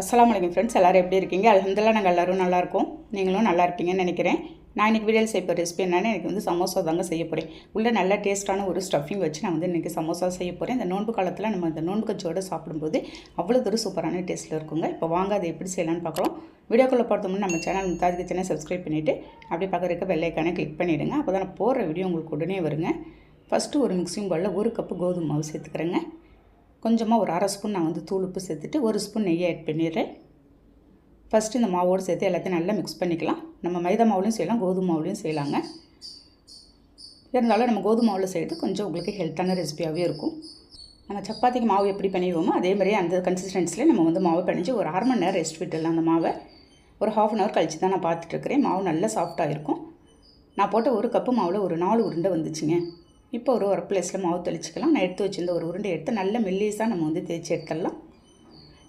அஸ்லாம் வலைக்கம் ஃப்ரெண்ட்ஸ் எல்லோரும் எப்படி இருக்கீங்க? அலமதுல்லா நாங்கள் எல்லோரும் நல்லாயிருக்கும் நீங்களும் நல்லா இருப்பீங்கன்னு நினைக்கிறேன். நான் இன்றைக்கி வீடியோவில் செய்ய போகிற ரெசிபி என்னென்னு எனக்கு வந்து சமோசா தாங்க செய்ய போகிறேன் உள்ள நல்லா டேஸ்ட்டான ஒரு ஸ்டஃபிங் வச்சு நான் வந்து இன்றைக்கி சமோசா செய்ய போகிறேன் இந்த நோன்பு காலத்தில் நம்ம இந்த நோன்பு கச்சோடு சாப்பிடும்போது அவ்வளோ ஒரு சூப்பரான டேஸ்ட்டில் இருக்குங்க. இப்போ வாங்க அதை எப்படி செய்யலான்னு பார்க்கலாம். வீடியோக்குள்ளே பார்த்தோம்னா நம்ம சேனல் முத்தாதி கிச்சனை சப்ஸ்கிரைப் பண்ணிவிட்டு அப்படி பார்க்குறதுக்கு வெள்ளைக்கான கிளிக் பண்ணிவிடுங்க அப்போ தான் நான் போடுற வீடியோ உங்களுக்கு உடனே வருங்க. ஃபஸ்ட்டு ஒரு மிக்சிங் பவுலில் ஒரு கப்பு கோதுமை மாவு சேர்த்துக்கிறேங்க. கொஞ்சமாக ஒரு அரை ஸ்பூன் நான் வந்து தூள் உப்பு சேர்த்துட்டு ஒரு ஸ்பூன் நெய்யை ஆட் பண்ணிடுறேன். ஃபஸ்ட்டு இந்த மாவோடு சேர்த்து எல்லாத்தையும் நல்லா மிக்ஸ் பண்ணிக்கலாம். நம்ம மைதா மாவுலையும் செய்யலாம் கோதுமை மாவுலையும் செய்யலாங்க. இருந்தாலும் நம்ம கோதுமை மாவில் செய்கிறது கொஞ்சம் உங்களுக்கு ஹெல்த்தான ரெசிபியாகவே இருக்கும். நம்ம சப்பாத்திக்கு மாவு எப்படி பண்ணிடுவோமோ அதே மாதிரியே அந்த கன்சிஸ்டன்சியில் நம்ம வந்து மாவை பண்ணிச்சு ஒரு அரை மணி நேரம் ரெஸ்ட் விட்டுடலாம் அந்த மாவை. ஒரு ஹாஃப் அன் ஹவர் கழிச்சு தான் நான் பார்த்துட்ருக்கிறேன் மாவு நல்லா சாஃப்டாக இருக்கும். நான் போட்ட ஒரு கப்பு மாவில் ஒரு நாலு உருண்டை வந்துச்சுங்க. இப்போ ஒரு ஒரு பிளேஸில் மாவு தெளிச்சிக்கலாம். நான் எடுத்து வச்சிருந்த ஒரு உருண்டை எடுத்து நல்ல மெல்லிஸாக நம்ம வந்து தேய்ச்சி எடுத்துடலாம்.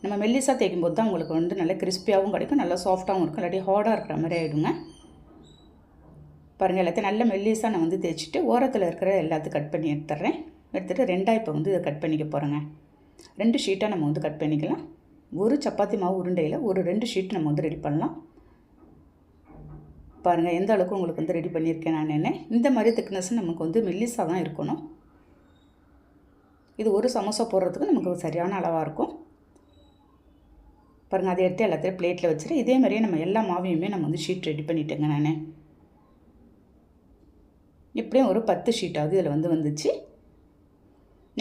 நம்ம மெல்லிஸாக தேய்க்கும் போது தான் உங்களுக்கு வந்து நல்லா கிறிஸ்பியாகவும் கிடைக்கும் நல்லா சாஃப்டாகவும் இருக்கும். இல்லாட்டி ஹார்டாக இருக்கிற மாதிரி ஆகிடுங்க பாருங்கள் எல்லாத்தையும் நல்ல மெல்லிஸாக நான் வந்து தேய்ச்சிட்டு ஓரத்தில் இருக்கிற எல்லாத்தையும் கட் பண்ணி எடுத்துட்றேன். எடுத்துகிட்டு ரெண்டாக இப்போ வந்து இதை கட் பண்ணிக்க போகிறேங்க ரெண்டு ஷீட்டாக நம்ம வந்து கட் பண்ணிக்கலாம். ஒரு சப்பாத்தி மாவு உருண்டையில் ஒரு ரெண்டு ஷீட் நம்ம வந்து ரெடி பண்ணலாம். பாருங்கள் எந்த அளவுக்கு உங்களுக்கு வந்து ரெடி பண்ணியிருக்கேன் நான் என்ன? இந்த மாதிரி திக்னஸ் நமக்கு வந்து மெல்லிஸாக தான் இருக்கணும். இது ஒரு சமோசா போடுறதுக்கு நமக்கு சரியான அளவாக இருக்கும். பாருங்கள் அதை எடுத்து எல்லாத்தையும் பிளேட்டில் வச்சுட்டு இதே மாதிரியே நம்ம எல்லா மாவையுமே நம்ம வந்து ஷீட் ரெடி பண்ணிட்டேங்க நான். இப்படியும் ஒரு பத்து ஷீட்டாவது இதில் வந்து வந்துச்சு.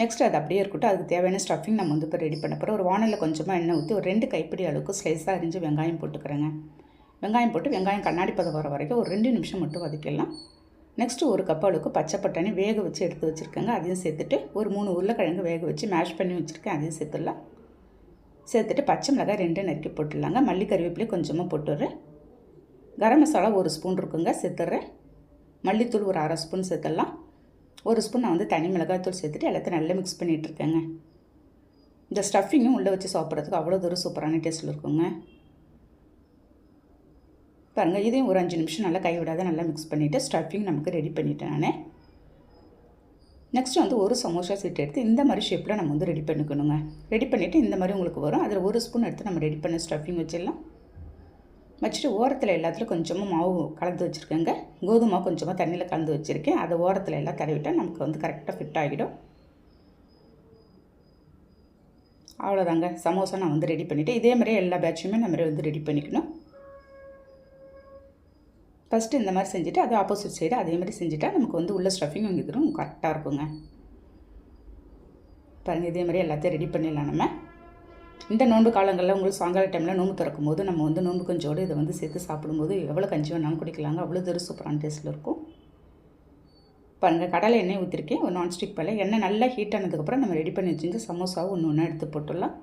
நெக்ஸ்ட் அது அப்படியே இருக்கட்டும். அதுக்கு தேவையான ஸ்டஃபிங் நம்ம வந்து இப்போ ரெடி பண்ண போகிறோம் ஒரு வானலில் கொஞ்சமாக எண்ணெய் ஊற்றி ஒரு ரெண்டு கைப்பிடி அளவுக்கு ஸ்லைஸாக அரிஞ்சு வெங்காயம் போட்டுக்கிறேங்க. வெங்காயம் போட்டு வெங்காயம் கண்ணாடி பதம் வர வரைக்கும் ஒரு ரெண்டு நிமிஷம் மட்டும் வதக்கிடலாம். நெக்ஸ்ட்டு ஒரு கப் அளவுக்கு பச்சை பட்டாணி வேக வச்சு எடுத்து வச்சுருக்கேங்க. அதையும் சேர்த்துட்டு ஒரு மூணு உருளைக்கிழங்கு வேக வச்சு மேஷ் பண்ணி வச்சுருக்கேன். அதையும் சேர்த்துடலாம். சேர்த்துட்டு பச்சை மிளகாய் ரெண்டு நறுக்கி போட்டுடலாங்க. மல்லி கருவேப்பிலையும் கொஞ்சமாக போட்டுடுறேன். கரம் மசாலா ஒரு ஸ்பூன் இருக்குங்க சேர்த்துட்றேன். மல்லித்தூள் ஒரு அரை ஸ்பூன் சேர்த்துடலாம். ஒரு ஸ்பூன் நான் வந்து தனி மிளகாய்த்தூள் சேர்த்துட்டு எல்லாத்தையும் நல்லா மிக்ஸ் பண்ணிகிட்டு இருக்கேங்க. இந்த ஸ்டஃபிங்கும் உள்ளே வச்சு சாப்பிட்றதுக்கு அவ்வளோ தூரம் சூப்பரான டேஸ்ட்டில் இருக்குங்க. பாருங்கள் இதையும் ஒரு அஞ்சு நிமிஷம் நல்லா கைவிடாத நல்லா மிக்ஸ் பண்ணிவிட்டு ஸ்டஃபிங் நமக்கு ரெடி பண்ணிவிட்டேன் நான். நெக்ஸ்ட் வந்து ஒரு சமோசா சீட் எடுத்து இந்த மாதிரி ஷேப்பில் நம்ம வந்து ரெடி பண்ணிக்கணுங்க. ரெடி பண்ணிவிட்டு இந்த மாதிரி உங்களுக்கு வரும். அதில் ஒரு ஸ்பூன் எடுத்து நம்ம ரெடி பண்ண ஸ்டஃபிங் வச்சிடலாம். வச்சுட்டு ஓரத்தில் எல்லாத்துலையும் கொஞ்சமாக மாவு கலந்து வச்சுருக்கேங்க. கோதுமை கொஞ்சமாக தண்ணியில் கலந்து வச்சுருக்கேன். அதை ஓரத்தில் எல்லாம் தடவிட்டால் நமக்கு வந்து கரெக்டாக ஃபிட் ஆகிடும். அவ்வளோதாங்க சமோசா நான் வந்து ரெடி பண்ணிவிட்டேன் இதே மாதிரியே எல்லா பேட்சுமே நம்ம வந்து ரெடி பண்ணிக்கணும். ஃபஸ்ட்டு இந்த மாதிரி செஞ்சுட்டு அது ஆப்போசிட் சைடு அதே மாதிரி செஞ்சுட்டா நமக்கு வந்து உள்ள ஸ்டஃபிங் இதுவும் கரெக்டாக இருக்குங்க. பாருங்கள் இதே மாதிரி எல்லாத்தையும் ரெடி பண்ணிடலாம் நம்ம. இந்த நோன்பு காலங்களில் உங்களுக்கு சாயங்கால டைமில் நோன்பு திறக்கும் போது நம்ம வந்து நோன்பு கஞ்சோடு இதை வந்து சேர்த்து சாப்பிடும்போது எவ்வளோ கஞ்சி வேணாலும் குடிக்கலாங்க. அவ்வளோ தூரம் சூப்பரான டேஸ்ட்டில் இருக்கும். பாருங்கள் கடலை எண்ணெய் ஊற்றிருக்கேன் ஒரு நான்ஸ்டிக் பல எண்ணெய் நல்லா ஹீட் ஆனதுக்கப்புறம் நம்ம ரெடி பண்ணி வச்சுருந்து சமோசாவும் ஒன்று ஒன்றா எடுத்து போட்டுடலாம்.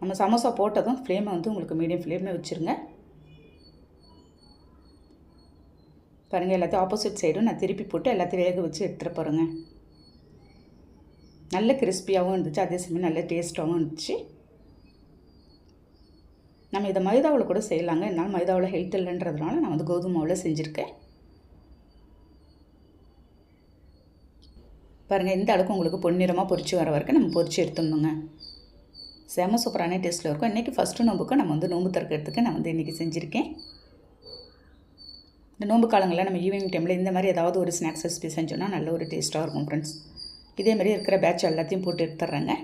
நம்ம சமோசா போட்டதும் ஃப்ளேமை வந்து உங்களுக்கு மீடியம் ஃப்ளேமில் வச்சுருங்க. பாருங்கள் எல்லாத்தையும் ஆப்போசிட் சைடும் நான் திருப்பி போட்டு எல்லாத்தையும் வேக வச்சு எடுத்துகிட்டு போகிறேங்க நல்ல கிறிஸ்பியாகவும் இருந்துச்சு அதே சமயம் நல்ல டேஸ்ட்டாகவும் இருந்துச்சு. நம்ம இதை மைதாவில் கூட செய்யலாங்க. என்னால் மைதாவில் ஹெல்த் இல்லைன்றதுனால நான் வந்து கோதுமை மாவில் செஞ்சுருக்கேன். பாருங்கள் இந்த அளவுக்கு உங்களுக்கு பொன்னிறமாக பொறிச்சு வர வரைக்கும் நம்ம பொரிச்சு எடுத்துடணுங்க. செம சூப்பரான டேஸ்ட்டில் இருக்கும். இன்றைக்கி ஃபஸ்ட்டு நோம்புக்கு நம்ம வந்து நோம்பு திறக்கிறதுக்கு நான் வந்து இன்றைக்கி செஞ்சுருக்கேன். இந்த நோம்பு காலங்களில் நம்ம ஈவினிங் டைமில் இந்த மாதிரி ஏதாவது ஒரு ஸ்நாக்ஸ் ரெசிபி செஞ்சோன்னா நல்ல ஒரு டேஸ்ட்டாக இருக்கும் ஃப்ரெண்ட்ஸ் இதே மாதிரி இருக்கிற பேட்ச் எல்லாத்தையும் போட்டு எடுத்துட்றேங்க.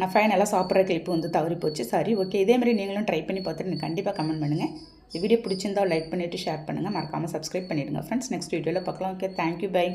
நான் ஃபைனலாக சாப்பிட்ற கிளிப்பு வந்து தவறி போச்சு. சாரி ஓகே இதே மாதிரி நீங்களும் ட்ரை பண்ணி பார்த்துட்டு எனக்கு கண்டிப்பாக கமெண்ட் பண்ணுங்கள் இந்த வீடியோ பிடிச்சிருந்தா லைக் பண்ணிவிட்டு ஷேர் பண்ணுங்கள் மறக்காமல் சப்ஸ்கிரைப் பண்ணிவிடுங்க ஃப்ரெண்ட்ஸ் நெக்ஸ்ட் வீடியோவில் பார்க்கலாம். Okay thank you bye